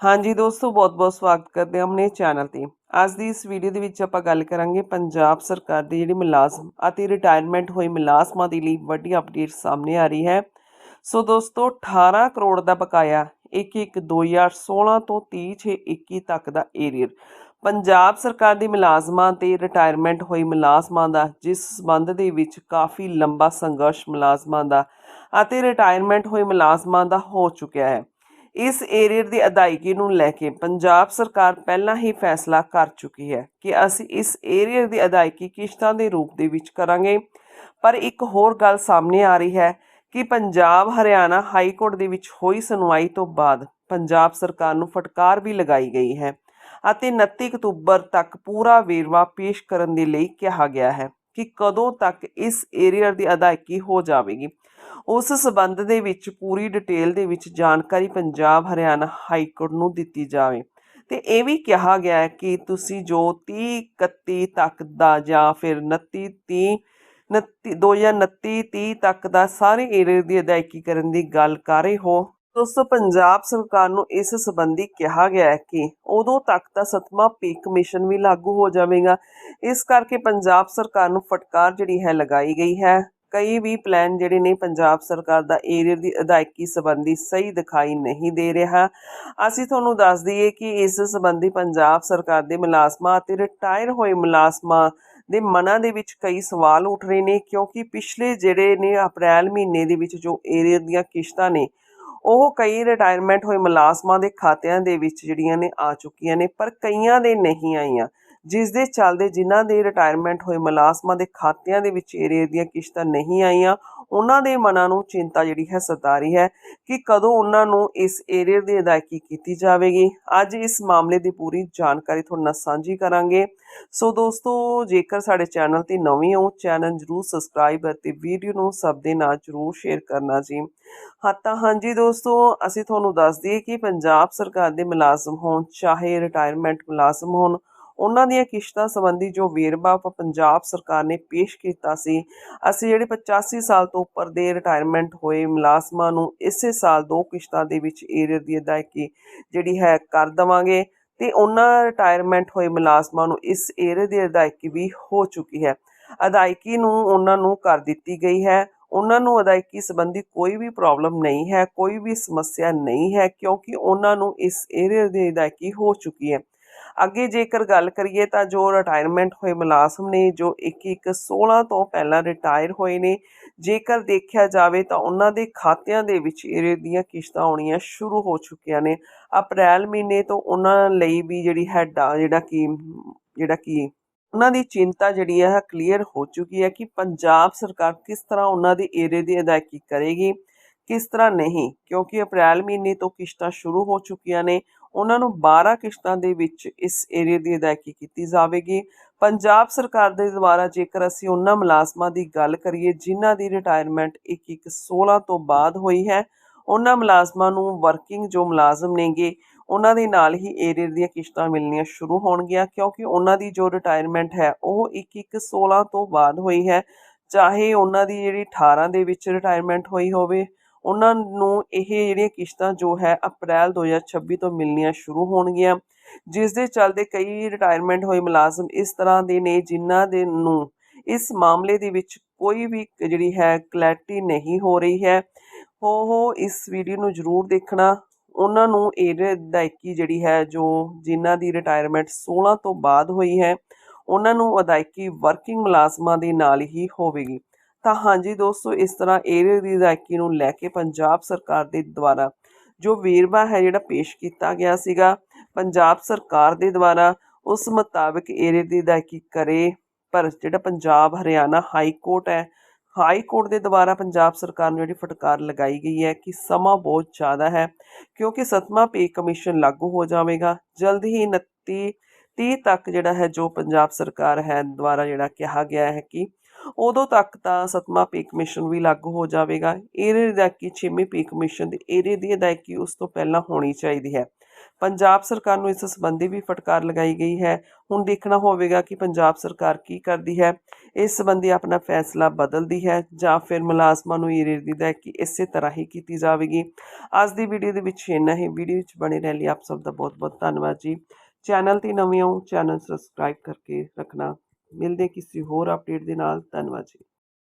ਹਾਂਜੀ ਦੋਸਤੋ, ਬਹੁਤ-ਬਹੁਤ ਸਵਾਗਤ ਕਰਦੇ ਹਾਂ ਆਪਣੇ ਚੈਨਲ ਤੇ। ਅੱਜ ਦੀ ਇਸ ਵੀਡੀਓ ਦੇ ਵਿੱਚ ਆਪਾਂ ਗੱਲ ਕਰਾਂਗੇ ਪੰਜਾਬ ਸਰਕਾਰ ਦੀ ਜਿਹੜੀ ਮੁਲਾਜ਼ਮ ਅਤੇ ਰਿਟਾਇਰਮੈਂਟ ਹੋਏ ਮੁਲਾਜ਼ਮਾਂ ਦੇ ਲਈ ਵੱਡੀ ਅਪਡੇਟ ਸਾਹਮਣੇ ਆ ਰਹੀ ਹੈ। ਸੋ ਦੋਸਤੋ 18 ਕਰੋੜ ਦਾ ਬਕਾਇਆ 1-1 2016 ਤੋਂ 30/6/21 ਤੱਕ ਦਾ ਏਰੀਅਰ ਪੰਜਾਬ ਸਰਕਾਰ ਦੇ ਮੁਲਾਜ਼ਮਾਂ ਤੇ ਰਿਟਾਇਰਮੈਂਟ ਹੋਏ ਮੁਲਾਜ਼ਮਾਂ ਦਾ, ਜਿਸ ਸਬੰਧ ਦੇ ਵਿੱਚ ਕਾਫੀ ਲੰਬਾ ਸੰਘਰਸ਼ ਮੁਲਾਜ਼ਮਾਂ ਦਾ ਅਤੇ ਰਿਟਾਇਰਮੈਂਟ ਹੋਏ ਮੁਲਾਜ਼ਮਾਂ ਦਾ ਹੋ ਚੁੱਕਿਆ ਹੈ। ਇਸ ਏਰੀਅਰ ਦੀ ਅਦਾਇਗੀ ਨੂੰ ਲੈ ਕੇ ਪੰਜਾਬ ਸਰਕਾਰ ਪਹਿਲਾਂ ਹੀ ਫੈਸਲਾ ਕਰ ਚੁੱਕੀ ਹੈ ਕਿ ਅਸੀਂ ਇਸ ਏਰੀਅਰ ਦੀ ਅਦਾਇਗੀ ਕਿਸ਼ਤਾਂ ਦੇ ਰੂਪ ਦੇ ਵਿੱਚ ਕਰਾਂਗੇ। ਪਰ ਇੱਕ ਹੋਰ ਗੱਲ ਸਾਹਮਣੇ ਆ ਰਹੀ ਹੈ ਕਿ ਪੰਜਾਬ ਹਰਿਆਣਾ ਹਾਈ ਕੋਰਟ ਦੇ ਵਿੱਚ ਹੋਈ ਸੁਣਵਾਈ ਤੋਂ ਬਾਅਦ ਪੰਜਾਬ ਸਰਕਾਰ ਨੂੰ ਫਟਕਾਰ ਵੀ ਲਗਾਈ ਗਈ ਹੈ ਅਤੇ 29 ਅਕਤੂਬਰ ਤੱਕ ਪੂਰਾ ਵੇਰਵਾ ਪੇਸ਼ ਕਰਨ ਦੇ ਲਈ ਕਿਹਾ ਗਿਆ ਹੈ ਕਿ ਕਦੋਂ ਤੱਕ ਇਸ ਏਰੀਅਰ ਦੀ ਅਦਾਇਗੀ ਹੋ ਜਾਵੇਗੀ। ਉਸ ਸਬੰਧ ਦੇ ਵਿੱਚ ਪੂਰੀ ਡਿਟੇਲ ਦੇ ਵਿੱਚ ਜਾਣਕਾਰੀ ਪੰਜਾਬ ਹਰਿਆਣਾ ਹਾਈ ਕੋਰਟ ਨੂੰ ਦਿੱਤੀ ਜਾਵੇ। ਤੇ ਇਹ ਵੀ ਕਿਹਾ ਗਿਆ ਹੈ ਕਿ ਤੁਸੀਂ ਜੋ 30 31 ਤੱਕ ਦਾ ਜਾਂ ਫਿਰ 29 30 29 2029 30 ਤੱਕ ਦਾ ਸਾਰੇ ਏਰੀਆ ਦੀ ਅਦਾਇਗੀ ਕਰਨ ਦੀ ਗੱਲ ਕਰ ਰਹੇ ਹੋ ਦੋਸਤੋ ਪੰਜਾਬ ਸਰਕਾਰ ਨੂੰ ਇਸ ਸੰਬੰਧੀ ਕਿਹਾ ਗਿਆ ਹੈ ਕਿ ਉਦੋਂ ਤੱਕ ਤਾਂ ਸਤਵਾਂ ਪੇ ਕਮਿਸ਼ਨ ਵੀ ਲਾਗੂ ਹੋ ਜਾਵੇਗਾ। ਇਸ ਕਰਕੇ ਪੰਜਾਬ ਸਰਕਾਰ ਨੂੰ ਫਟਕਾਰ ਜਿਹੜੀ ਹੈ ਲਗਾਈ ਗਈ ਹੈ। ਕਈ ਵੀ ਪਲਾਨ ਜਿਹੜੇ ਨੇ ਪੰਜਾਬ ਸਰਕਾਰ ਦਾ ਏਰੀਅਰ ਦੀ ਅਦਾਇਗੀ ਸੰਬੰਧੀ ਸਹੀ ਦਿਖਾਈ ਨਹੀਂ ਦੇ ਰਿਹਾ। ਅਸੀਂ ਤੁਹਾਨੂੰ ਦੱਸ ਦਈਏ ਕਿ ਇਸ ਸੰਬੰਧੀ ਪੰਜਾਬ ਸਰਕਾਰ ਦੇ ਮੁਲਾਜ਼ਮਾਂ ਅਤੇ ਰਿਟਾਇਰ ਹੋਏ ਮੁਲਾਜ਼ਮਾਂ ਦੇ ਮਨਾਂ ਦੇ ਵਿੱਚ ਕਈ ਸਵਾਲ ਉੱਠ ਰਹੇ ਨੇ, ਕਿਉਂਕਿ ਪਿਛਲੇ ਜਿਹੜੇ ਨੇ ਅਪ੍ਰੈਲ ਮਹੀਨੇ ਦੇ ਵਿੱਚ ਜੋ ਏਰੀਅਰ ਦੀਆਂ ਕਿਸ਼ਤਾਂ ਨੇ, ਉਹ ਕਈ ਰਿਟਾਇਰਮੈਂਟ ਹੋਏ ਮੁਲਾਜ਼ਮਾਂ ਦੇ ਖਾਤਿਆਂ ਦੇ ਵਿੱਚ ਜਿਹੜੀਆਂ ਨੇ ਆ ਚੁੱਕੀਆਂ ਨੇ, ਪਰ ਕਈਆਂ ਦੇ ਨਹੀਂ ਆਈਆਂ। ਜਿਸ ਦੇ ਚੱਲਦੇ ਜਿਨ੍ਹਾਂ ਦੇ ਰਿਟਾਇਰਮੈਂਟ ਹੋਏ ਮੁਲਾਜ਼ਮਾਂ ਦੇ ਖਾਤਿਆਂ ਦੇ ਵਿੱਚ ਏਰੀਏ ਦੀਆਂ ਕਿਸ਼ਤਾਂ ਨਹੀਂ ਆਈਆਂ, ਉਹਨਾਂ ਦੇ ਮਨਾਂ ਨੂੰ ਚਿੰਤਾ ਜਿਹੜੀ ਹੈ ਸਤਾ ਰਹੀ ਹੈ ਕਿ ਕਦੋਂ ਉਹਨਾਂ ਨੂੰ ਇਸ ਏਰੀਏ ਦੀ ਅਦਾਇਗੀ ਕੀਤੀ ਜਾਵੇਗੀ। ਅੱਜ ਇਸ ਮਾਮਲੇ ਦੀ ਪੂਰੀ ਜਾਣਕਾਰੀ ਤੁਹਾਡੇ ਨਾਲ ਸਾਂਝੀ ਕਰਾਂਗੇ। ਸੋ ਦੋਸਤੋ, ਜੇਕਰ ਸਾਡੇ ਚੈਨਲ ਤੇ ਨਵੇਂ ਹੋ, ਚੈਨਲ ਜਰੂਰ ਸਬਸਕ੍ਰਾਈਬ ਅਤੇ ਵੀਡੀਓ ਨੂੰ ਸਭ ਦੇ ਨਾਲ ਜਰੂਰ ਸ਼ੇਅਰ ਕਰਨਾ ਜੀ। ਹਾਂ, ਤਾਂ ਹਾਂਜੀ ਦੋਸਤੋ, ਅਸੀਂ ਤੁਹਾਨੂੰ ਦੱਸ ਦਈਏ ਕਿ ਪੰਜਾਬ ਸਰਕਾਰ ਦੇ ਮੁਲਾਜ਼ਮ ਹੋਣ, ਚਾਹੇ ਰਿਟਾਇਰਮੈਂਟ ਮੁਲਾਜ਼ਮ ਹੋਣ ਉਹਨਾਂ ਦੀਆਂ ਕਿਸ਼ਤਾਂ ਸੰਬੰਧੀ ਜੋ ਵੇਰਵਾ ਪੰਜਾਬ ਸਰਕਾਰ ਨੇ ਪੇਸ਼ ਕੀਤਾ ਸੀ, ਅਸੀਂ ਜਿਹੜੇ 85 ਸਾਲ ਤੋਂ ਉੱਪਰ ਦੇ ਰਿਟਾਇਰਮੈਂਟ ਹੋਏ ਮੁਲਾਜ਼ਮਾਂ ਨੂੰ, ਇਸੇ ਸਾਲ ਦੋ ਕਿਸ਼ਤਾਂ ਦੇ ਵਿੱਚ ਏਰੀਅਰ ਦੀ ਅਦਾਇਗੀ ਜਿਹੜੀ ਹੈ ਕਰ ਦੇਵਾਂਗੇ ਤੇ ਉਹਨਾਂ ਰਿਟਾਇਰਮੈਂਟ ਹੋਏ ਮੁਲਾਜ਼ਮਾਂ ਨੂੰ ਇਸ ਏਰੀਅਰ ਦੀ ਅਦਾਇਗੀ ਵੀ ਹੋ ਚੁੱਕੀ ਹੈ। ਅਦਾਇਗੀ ਨੂੰ ਉਹਨਾਂ ਨੂੰ ਕਰ ਦਿੱਤੀ ਗਈ ਹੈ। ਉਹਨਾਂ ਨੂੰ ਅਦਾਇਗੀ ਸੰਬੰਧੀ ਕੋਈ ਵੀ ਪ੍ਰੋਬਲਮ ਨਹੀਂ ਹੈ, ਕੋਈ ਵੀ ਸਮੱਸਿਆ ਨਹੀਂ ਹੈ ਕਿਉਂਕਿ ਉਹਨਾਂ ਨੂੰ ਇਸ ਏਰੀਅਰ ਦੀ ਅਦਾਇਗੀ ਹੋ ਚੁੱਕੀ ਹੈ। ਅੱਗੇ ਜੇਕਰ ਗੱਲ ਕਰੀਏ ਤਾਂ ਜੋ ਰਿਟਾਇਰਮੈਂਟ ਹੋਏ ਮੁਲਾਜ਼ਮ ਨੇ, ਜੋ 1-1 16 ਤੋਂ ਪਹਿਲਾਂ ਰਿਟਾਇਰ ਹੋਏ ਨੇ, ਜੇਕਰ ਦੇਖਿਆ ਜਾਵੇ ਤਾਂ ਉਹਨਾਂ ਦੇ ਖਾਤਿਆਂ ਦੇ ਵਿੱਚ ਏਰੀਅਰ ਦੀਆਂ ਕਿਸ਼ਤਾਂ ਆਉਣੀਆਂ ਸ਼ੁਰੂ ਹੋ ਚੁੱਕੀਆਂ ਨੇ। ਅਪ੍ਰੈਲ ਮਹੀਨੇ ਤੋਂ ਉਹਨਾਂ ਲਈ ਵੀ ਜਿਹੜੀ ਹੈਡ ਆ, ਜਿਹੜਾ ਕਿ ਜਿਹੜਾ ਕਿ ਉਹਨਾਂ ਦੀ ਚਿੰਤਾ ਜਿਹੜੀ ਹੈ ਕਲੀਅਰ ਹੋ ਚੁੱਕੀ ਹੈ ਕਿ ਪੰਜਾਬ ਸਰਕਾਰ ਕਿਸ ਤਰ੍ਹਾਂ ਉਹਨਾਂ ਦੇ ਏਰੇ ਦੀ ਅਦਾਇਗੀ ਕਰੇਗੀ, ਕਿਸ ਤਰ੍ਹਾਂ ਨਹੀਂ, ਕਿਉਂਕਿ ਅਪ੍ਰੈਲ ਮਹੀਨੇ ਤੋਂ ਕਿਸ਼ਤਾਂ ਸ਼ੁਰੂ ਹੋ ਚੁੱਕੀਆਂ ਨੇ ਉਹਨਾਂ ਨੂੰ 12 ਕਿਸ਼ਤਾਂ ਦੇ ਵਿੱਚ ਇਸ ਏਰੀਏ ਦੀ ਅਦਾਇਗੀ ਕੀਤੀ ਜਾਵੇਗੀ। ਪੰਜਾਬ ਸਰਕਾਰ ਦੇ ਦੁਆਰਾ ਜੇਕਰ ਅਸੀਂ ਉਹਨਾਂ ਮੁਲਾਜ਼ਮਾਂ ਦੀ ਗੱਲ ਕਰੀਏ, ਜਿਨ੍ਹਾਂ ਦੀ ਰਿਟਾਇਰਮੈਂਟ 1-1 16 ਤੋਂ ਬਾਅਦ ਹੋਈ ਹੈ, ਉਹਨਾਂ ਮੁਲਾਜ਼ਮਾਂ ਨੂੰ ਵਰਕਿੰਗ ਜੋ ਮੁਲਾਜ਼ਮ ਨੇਗੇ, ਉਹਨਾਂ ਦੇ ਨਾਲ ਹੀ ਏਰੀਅਰ ਦੀਆਂ ਕਿਸ਼ਤਾਂ ਮਿਲਣੀਆਂ ਸ਼ੁਰੂ ਹੋਣਗੀਆਂ, ਕਿਉਂਕਿ ਉਹਨਾਂ ਦੀ ਜੋ ਰਿਟਾਇਰਮੈਂਟ ਹੈ, ਉਹ 1-1 16 ਤੋਂ ਬਾਅਦ ਹੋਈ ਹੈ। ਚਾਹੇ ਉਹਨਾਂ ਦੀ ਜਿਹੜੀ 18 ਦੇ ਵਿੱਚ ਰਿਟਾਇਰਮੈਂਟ ਹੋਈ ਹੋਵੇ ਉਹਨਾਂ ਨੂੰ ਇਹ ਜਿਹੜੀਆਂ ਕਿਸ਼ਤਾਂ ਜੋ ਹੈ ਅਪ੍ਰੈਲ 2026 ਤੋਂ ਮਿਲਣੀਆਂ ਸ਼ੁਰੂ ਹੋਣਗੀਆਂ, ਜਿਸ ਦੇ ਚੱਲਦੇ ਕਈ ਰਿਟਾਇਰਮੈਂਟ ਹੋਏ ਮੁਲਾਜ਼ਮ ਇਸ ਤਰ੍ਹਾਂ ਦੇ ਨੇ ਜਿਨ੍ਹਾਂ ਦੇ ਨੂੰ ਇਸ ਮਾਮਲੇ ਦੇ ਵਿੱਚ ਕੋਈ ਵੀ ਜਿਹੜੀ ਹੈ ਕਲੈਰਿਟੀ ਨਹੀਂ ਹੋ ਰਹੀ ਹੈ। ਹੋ ਹੋ ਇਸ ਵੀਡੀਓ ਨੂੰ ਜ਼ਰੂਰ ਦੇਖਣਾ। ਉਹਨਾਂ ਨੂੰ ਇਹ ਅਦਾਇਕੀ ਜਿਹੜੀ ਹੈ ਜੋ ਜਿਨ੍ਹਾਂ ਦੀ ਰਿਟਾਇਰਮੈਂਟ 16 ਤੋਂ ਬਾਅਦ ਹੋਈ ਹੈ, ਉਹਨਾਂ ਨੂੰ ਅਦਾਇਕੀ ਵਰਕਿੰਗ ਮੁਲਾਜ਼ਮਾਂ ਦੇ ਨਾਲ ਹੀ ਹੋਵੇਗੀ। ਤਾਂ ਹਾਂਜੀ ਦੋਸਤੋ, ਇਸ ਤਰ੍ਹਾਂ ਏਰੀਆ ਦੀ ਅਦਾਇਗੀ ਨੂੰ ਲੈ ਕੇ ਪੰਜਾਬ ਸਰਕਾਰ ਦੇ ਦੁਆਰਾ ਜੋ ਵੇਰਵਾ ਹੈ ਜਿਹੜਾ ਪੇਸ਼ ਕੀਤਾ ਗਿਆ ਸੀਗਾ, ਪੰਜਾਬ ਸਰਕਾਰ ਦੇ ਦੁਆਰਾ ਉਸ ਮੁਤਾਬਕ ਏਰੀਆ ਦੀ ਅਦਾਇਗੀ ਕਰੇ। ਪਰ ਜਿਹੜਾ ਪੰਜਾਬ ਹਰਿਆਣਾ ਹਾਈ ਕੋਰਟ ਹੈ ਹਾਈ ਕੋਰਟ ਦੇ ਦੁਆਰਾ ਪੰਜਾਬ ਸਰਕਾਰ ਨੂੰ ਜਿਹੜੀ ਫਟਕਾਰ ਲਗਾਈ ਗਈ ਹੈ ਕਿ ਸਮਾਂ ਬਹੁਤ ਜ਼ਿਆਦਾ ਹੈ, ਕਿਉਂਕਿ ਸਤਵਾਂ ਪੇ ਕਮਿਸ਼ਨ ਲਾਗੂ ਹੋ ਜਾਵੇਗਾ। ਜਲਦ ਹੀ 29 30 ਤੱਕ ਜਿਹੜਾ ਹੈ ਜੋ ਪੰਜਾਬ ਸਰਕਾਰ ਹੈ ਦੁਆਰਾ ਜਿਹੜਾ ਕਿਹਾ ਗਿਆ ਹੈ ਕਿ ਉਦੋਂ ਤੱਕ ਤਾਂ ਸਤਵਾਂ ਪੇ ਮਿਸ਼ਨ ਵੀ ਲਾਗੂ ਹੋ ਜਾਵੇਗਾ। ਏਰੀਆ ਦੀ ਅਦਾਇਗੀ ਛੇਵੀਂ ਪੇ ਮਿਸ਼ਨ ਦੇ ਏਰੀਆ ਦੀ ਅਦਾਇਗੀ ਉਸ ਤੋਂ ਪਹਿਲਾਂ ਹੋਣੀ ਚਾਹੀਦੀ ਹੈ। ਪੰਜਾਬ ਸਰਕਾਰ ਨੂੰ ਇਸ ਸੰਬੰਧੀ ਵੀ ਫਟਕਾਰ ਲਗਾਈ ਗਈ ਹੈ। ਹੁਣ ਦੇਖਣਾ ਹੋਵੇਗਾ ਕਿ ਪੰਜਾਬ ਸਰਕਾਰ ਕੀ ਕਰਦੀ ਹੈ। ਇਸ ਸੰਬੰਧੀ ਆਪਣਾ ਫੈਸਲਾ ਬਦਲਦੀ ਹੈ ਜਾਂ ਫਿਰ ਮੁਲਾਜ਼ਮਾਂ ਨੂੰ ਇਹ ਦਿੰਦਾ ਹੈ ਕਿ ਇਸੇ ਤਰ੍ਹਾਂ ਹੀ ਕੀਤੀ ਜਾਵੇਗੀ। ਅੱਜ ਦੀ ਵੀਡੀਓ ਦੇ ਵਿੱਚ ਇੰਨਾ ਹੀ। ਵੀਡੀਓ ਵਿੱਚ ਬਣੇ ਰਹਿਣ ਲਈ ਆਪ ਸਭ ਦਾ ਬਹੁਤ ਬਹੁਤ ਧੰਨਵਾਦ ਜੀ। ਚੈਨਲ ਤੇ ਨਵੇਂ ਹੋ, ਚੈਨਲ ਸਬਸਕ੍ਰਾਈਬ ਕਰਕੇ ਰੱਖਣਾ ਮਿਲਦੇ ਕਿਸੇ ਹੋਰ ਅਪਡੇਟ ਦੇ ਨਾਲ ਧੰਨਵਾਦ ਜੀ।